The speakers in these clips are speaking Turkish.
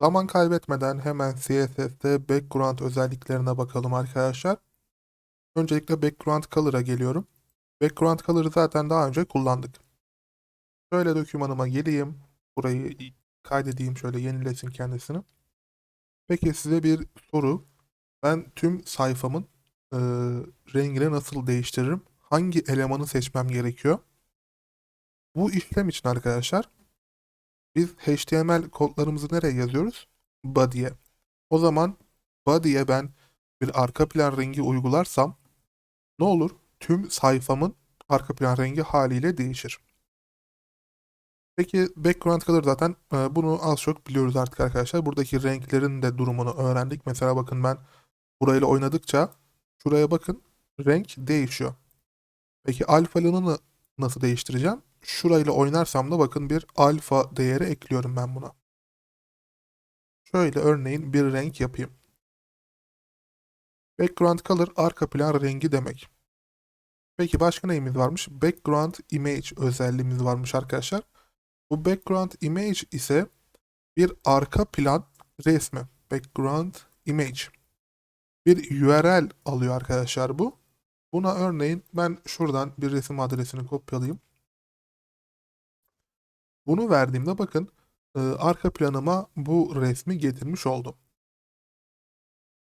Zaman kaybetmeden hemen CSS'te background özelliklerine bakalım arkadaşlar. Öncelikle background color'a geliyorum. Background color'ı zaten daha önce kullandık. Şöyle dokümanıma geleyim. Burayı kaydedeyim şöyle yenilesin kendisini. Peki size bir soru. Ben tüm sayfamın e, rengini nasıl değiştiririm? Hangi elemanı seçmem gerekiyor? Bu işlem için arkadaşlar biz HTML kodlarımızı nereye yazıyoruz? Body'ye. O zaman body'ye ben bir arka plan rengi uygularsam ne olur? Tüm sayfamın arka plan rengi haliyle değişir. Peki background color zaten e, bunu az çok biliyoruz artık arkadaşlar. Buradaki renklerin de durumunu öğrendik. Mesela bakın ben burayla oynadıkça şuraya bakın renk değişiyor. Peki alfalını nasıl değiştireceğim? Şurayla oynarsam da bakın bir alfa değeri ekliyorum ben buna. Şöyle örneğin bir renk yapayım. Background color arka plan rengi demek. Peki başka neyimiz varmış? Background image özelliğimiz varmış arkadaşlar. Bu background image ise bir arka plan resmi. Background image. Bir URL alıyor arkadaşlar bu. Buna örneğin ben şuradan bir resim adresini kopyalayayım. Bunu verdiğimde bakın e, arka planıma bu resmi getirmiş oldum.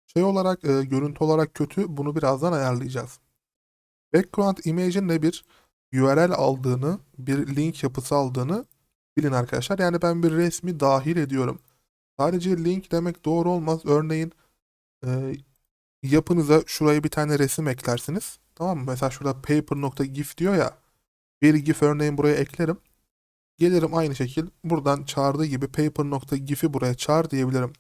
Şey olarak e, görüntü olarak kötü bunu birazdan ayarlayacağız. Background image'in de bir URL aldığını, bir link yapısı aldığını bilin arkadaşlar. Yani ben bir resmi dahil ediyorum. Sadece link demek doğru olmaz. Örneğin e, yapınıza şuraya bir tane resim eklersiniz. Tamam mı? Mesela şurada paper.gif diyor ya. Bir gif örneğin buraya eklerim. Gelirim aynı şekil buradan çağırdığı gibi paper.gif'i buraya çağır diyebilirim.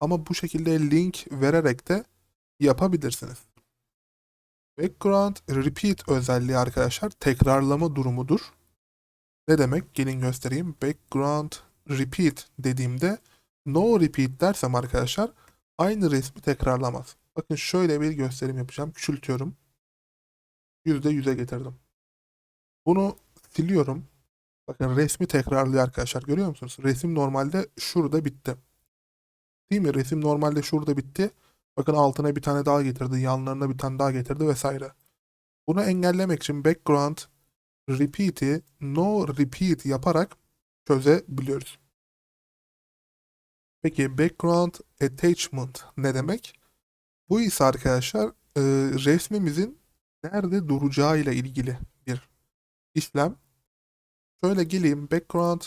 Ama bu şekilde link vererek de yapabilirsiniz. Background repeat özelliği arkadaşlar tekrarlama durumudur. Ne demek? Gelin göstereyim. Background repeat dediğimde no repeat dersem arkadaşlar aynı resmi tekrarlamaz. Bakın şöyle bir gösterim yapacağım. Küçültüyorum. %100'e getirdim. Bunu siliyorum. Bakın resmi tekrarlıyor arkadaşlar. Görüyor musunuz? Resim normalde şurada bitti. Değil mi? Resim normalde şurada bitti. Bakın altına bir tane daha getirdi. Yanlarına bir tane daha getirdi vesaire. Bunu engellemek için background repeat'i no repeat yaparak çözebiliyoruz. Peki background attachment ne demek? Bu ise arkadaşlar e, resmimizin nerede duracağıyla ilgili bir işlem. Şöyle geleyim background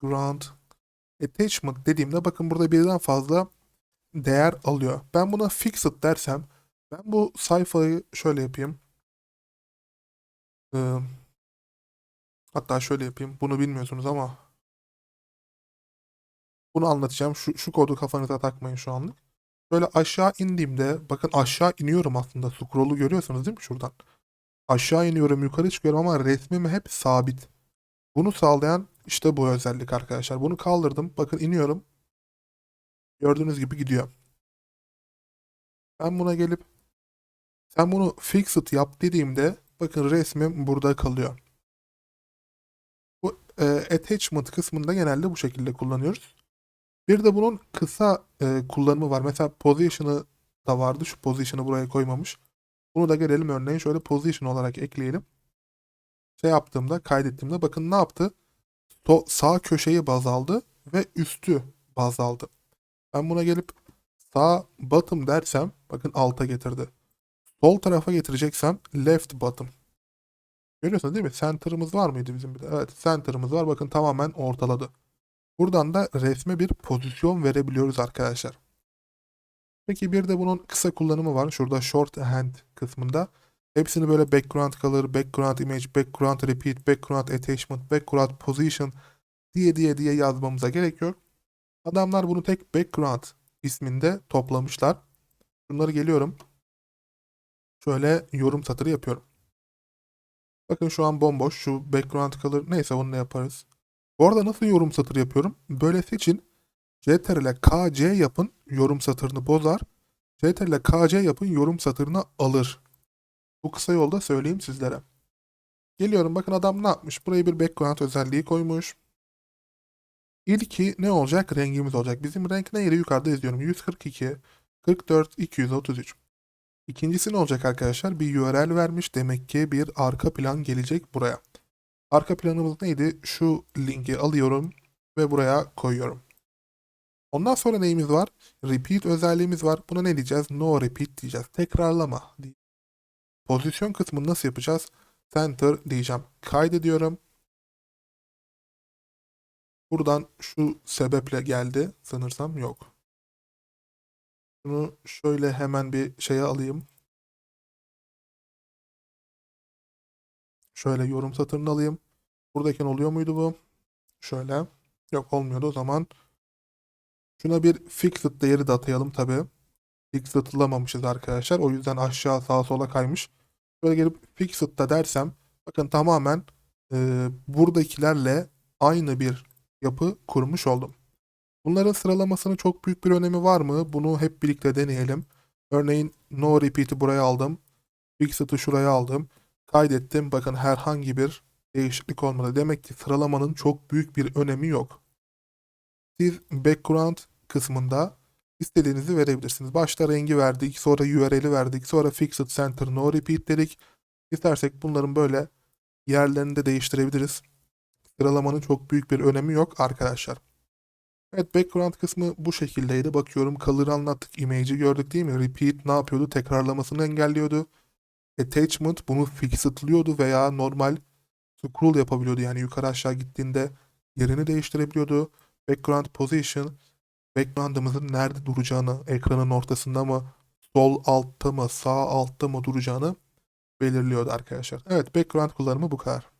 ground attachment dediğimde bakın burada birden fazla değer alıyor. Ben buna fixed dersem ben bu sayfayı şöyle yapayım. Ee, hatta şöyle yapayım. Bunu bilmiyorsunuz ama bunu anlatacağım. Şu, şu kodu kafanıza takmayın şu anlık. Böyle aşağı indiğimde bakın aşağı iniyorum aslında. Scroll'u görüyorsunuz değil mi şuradan? Aşağı iniyorum yukarı çıkıyorum ama resmim hep sabit. Bunu sağlayan işte bu özellik arkadaşlar. Bunu kaldırdım. Bakın iniyorum. Gördüğünüz gibi gidiyor. Ben buna gelip sen bunu fixed yap dediğimde bakın resmim burada kalıyor. Bu e, attachment kısmında genelde bu şekilde kullanıyoruz. Bir de bunun kısa e, kullanımı var. Mesela position'ı da vardı. Şu position'ı buraya koymamış. Bunu da gelelim örneğin şöyle position olarak ekleyelim. Şey yaptığımda, kaydettiğimde bakın ne yaptı? So sağ köşeyi baz aldı ve üstü baz aldı. Ben buna gelip sağ bottom dersem bakın alta getirdi. Sol tarafa getireceksem left bottom. Görüyorsunuz değil mi? Center'ımız var mıydı bizim bir de? Evet center'ımız var. Bakın tamamen ortaladı. Buradan da resme bir pozisyon verebiliyoruz arkadaşlar. Peki bir de bunun kısa kullanımı var. Şurada shorthand kısmında. Hepsini böyle background color, background image, background repeat, background attachment, background position diye diye diye yazmamıza gerek yok. Adamlar bunu tek background isminde toplamışlar. Bunları geliyorum. Şöyle yorum satırı yapıyorum. Bakın şu an bomboş. Şu background color neyse onu ne yaparız. Bu arada nasıl yorum satırı yapıyorum? Böyle seçin. CTRL KC yapın yorum satırını bozar. CTRL KC yapın yorum satırını alır. Bu kısa yolda söyleyeyim sizlere. Geliyorum bakın adam ne yapmış? Buraya bir background özelliği koymuş. İlki ne olacak? Rengimiz olacak. Bizim renk neydi? Yukarıda yazıyorum. 142, 44, 233. İkincisi ne olacak arkadaşlar? Bir URL vermiş. Demek ki bir arka plan gelecek buraya. Arka planımız neydi? Şu linki alıyorum ve buraya koyuyorum. Ondan sonra neyimiz var? Repeat özelliğimiz var. Buna ne diyeceğiz? No repeat diyeceğiz. Tekrarlama. Pozisyon kısmını nasıl yapacağız? Center diyeceğim. Kaydediyorum. Buradan şu sebeple geldi. Sanırsam yok. Bunu şöyle hemen bir şeye alayım. Şöyle yorum satırını alayım. Buradayken oluyor muydu bu? Şöyle. Yok olmuyordu o zaman. Şuna bir fixed değeri de atayalım tabi. Fixed'lamamışız arkadaşlar. O yüzden aşağı sağa sola kaymış. Böyle gelip fixed da dersem bakın tamamen e, buradakilerle aynı bir yapı kurmuş oldum. Bunların sıralamasının çok büyük bir önemi var mı? Bunu hep birlikte deneyelim. Örneğin no repeat'i buraya aldım. Fixed'ı şuraya aldım. Kaydettim. Bakın herhangi bir değişiklik olmadı. Demek ki sıralamanın çok büyük bir önemi yok. Siz background kısmında istediğinizi verebilirsiniz. Başta rengi verdik, sonra URL'i verdik, sonra fixed center no repeat dedik. İstersek bunların böyle yerlerini de değiştirebiliriz. Sıralamanın çok büyük bir önemi yok arkadaşlar. Evet background kısmı bu şekildeydi. Bakıyorum color'ı anlattık. Image'i gördük değil mi? Repeat ne yapıyordu? Tekrarlamasını engelliyordu. Attachment bunu fixed'lıyordu veya normal scroll yapabiliyordu. Yani yukarı aşağı gittiğinde yerini değiştirebiliyordu. Background position background'ımızın nerede duracağını, ekranın ortasında mı, sol altta mı, sağ altta mı duracağını belirliyordu arkadaşlar. Evet background kullanımı bu kadar.